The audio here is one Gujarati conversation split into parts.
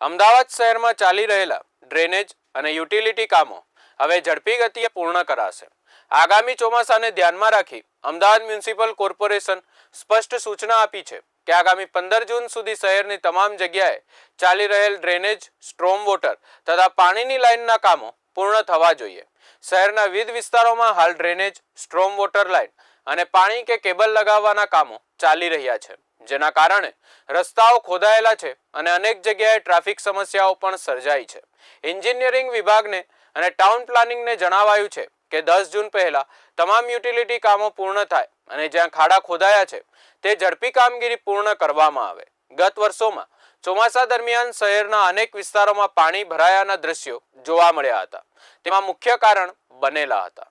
અમદાવાદ શહેરમાં ચાલી રહેલા ડ્રેનેજ અને યુટિલિટી કામો હવે ઝડપી ગતિએ પૂર્ણ કરાશે. આગામી ચોમાસાને ધ્યાનમાં રાખી અમદાવાદ મ્યુનિસિપલ કોર્પોરેશન સ્પષ્ટ સૂચના આપી છે કે આગામી પંદર જૂન સુધી શહેરની તમામ જગ્યાએ ચાલી રહેલ ડ્રેનેજ, સ્ટ્રોમ વોટર તથા પાણીની લાઇનના કામો પૂર્ણ થવા જોઈએ. શહેરના વિવિધ વિસ્તારોમાં હાલ ડ્રેનેજ, સ્ટ્રોમ વોટર લાઇન અને પાણી કે કેબલ લગાવવાના કામો ચાલી રહ્યા છે. જેના કારણે રસ્તાઓ ખોદાયેલા છે અને અનેક જગ્યાએ ટ્રાફિક સમસ્યાઓ પણ સર્જાઈ છે. એન્જિનિયરિંગ વિભાગને અને ટાઉન પ્લાનિંગને જણાવાયું છે કે દસ જૂન પહેલા તમામ યુટિલિટી કામો પૂર્ણ થાય અને જ્યાં ખાડા ખોદાયા છે, તે ઝડપી કામગીરી પૂર્ણ કરવામાં આવે. ગત વર્ષોમાં ચોમાસા દરમિયાન શહેરના અનેક વિસ્તારોમાં પાણી ભરાયાના દ્રશ્યો જોવા મળ્યા હતા. તેમાં મુખ્ય કારણ બનેલા હતા.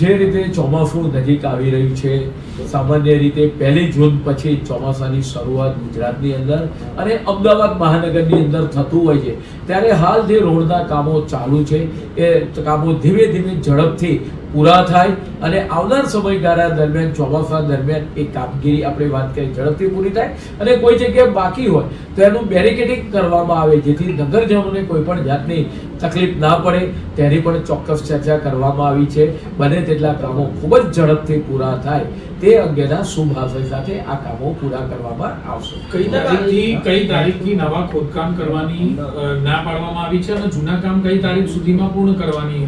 જે રીતે ચોમાસું નજીક આવી રહ્યું છે, સામાન્ય રીતે પહેલી જૂન પછી ચોમાસાની શરૂઆત ગુજરાતની અંદર અને અમદાવાદ મહાનગરની અંદર થતું હોય છે. ત્યારે હાલ જે રોડના કામો ચાલુ છે, એ કામો ધીમે ધીમે ઝડપથી પૂરા થાય અને આવનાર સમયગાળા દરમિયાન, ચોમાસા દરમિયાન એ કામગીરી આપણે વાત કરીએ, ઝડપથી પૂરી થાય અને કોઈ જગ્યાએ બાકી હોય તો એનું બેરિકેડિંગ કરવામાં આવે, જેથી નગરજનોને કોઈ પણ જાતની તકલીફ ના પડે. તેની પણ ચોક્કસ ચર્ચા કરવામાં આવી છે. બને તેટલા કામો ખૂબ જ ઝડપથી પૂરા થાય તે અંગેના શુભ આશય સાથે આ કામો પૂરા કરવામાં આવશે. કઈ તારીખથી કઈ તારીખથી નવા ખોદકામ કરવાની ના પાડવામાં આવી છે અને જૂના કામ કઈ તારીખ સુધીમાં પૂર્ણ કરવાની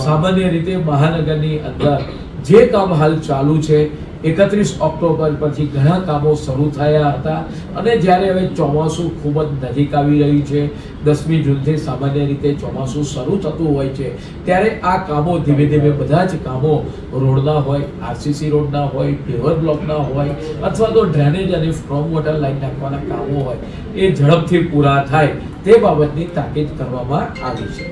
સામાન્ય રીતે મહાનગરની અંદર જે કામ હાલ ચાલુ છે એકત્રીસ ઓક્ટોબર પછી ઘણા કામો શરૂ થયા હતા અને જ્યારે હવે ચોમાસું ખૂબ જ નજીક આવી રહ્યું છે, દસમી જૂનથી સામાન્ય રીતે ચોમાસું શરૂ થતું હોય છે, ત્યારે આ કામો ધીમે ધીમે બધા જ કામો રોડના હોય, આરસીસી રોડના હોય પેવર બ્લોકના હોય, અથવા તો ડ્રેનેજ અને સ્ટ્રોંગ વોટર લાઈન નાખવાના કામો હોય, એ ઝડપથી પૂરા થાય તે બાબતની તાકીદ કરવામાં આવી છે.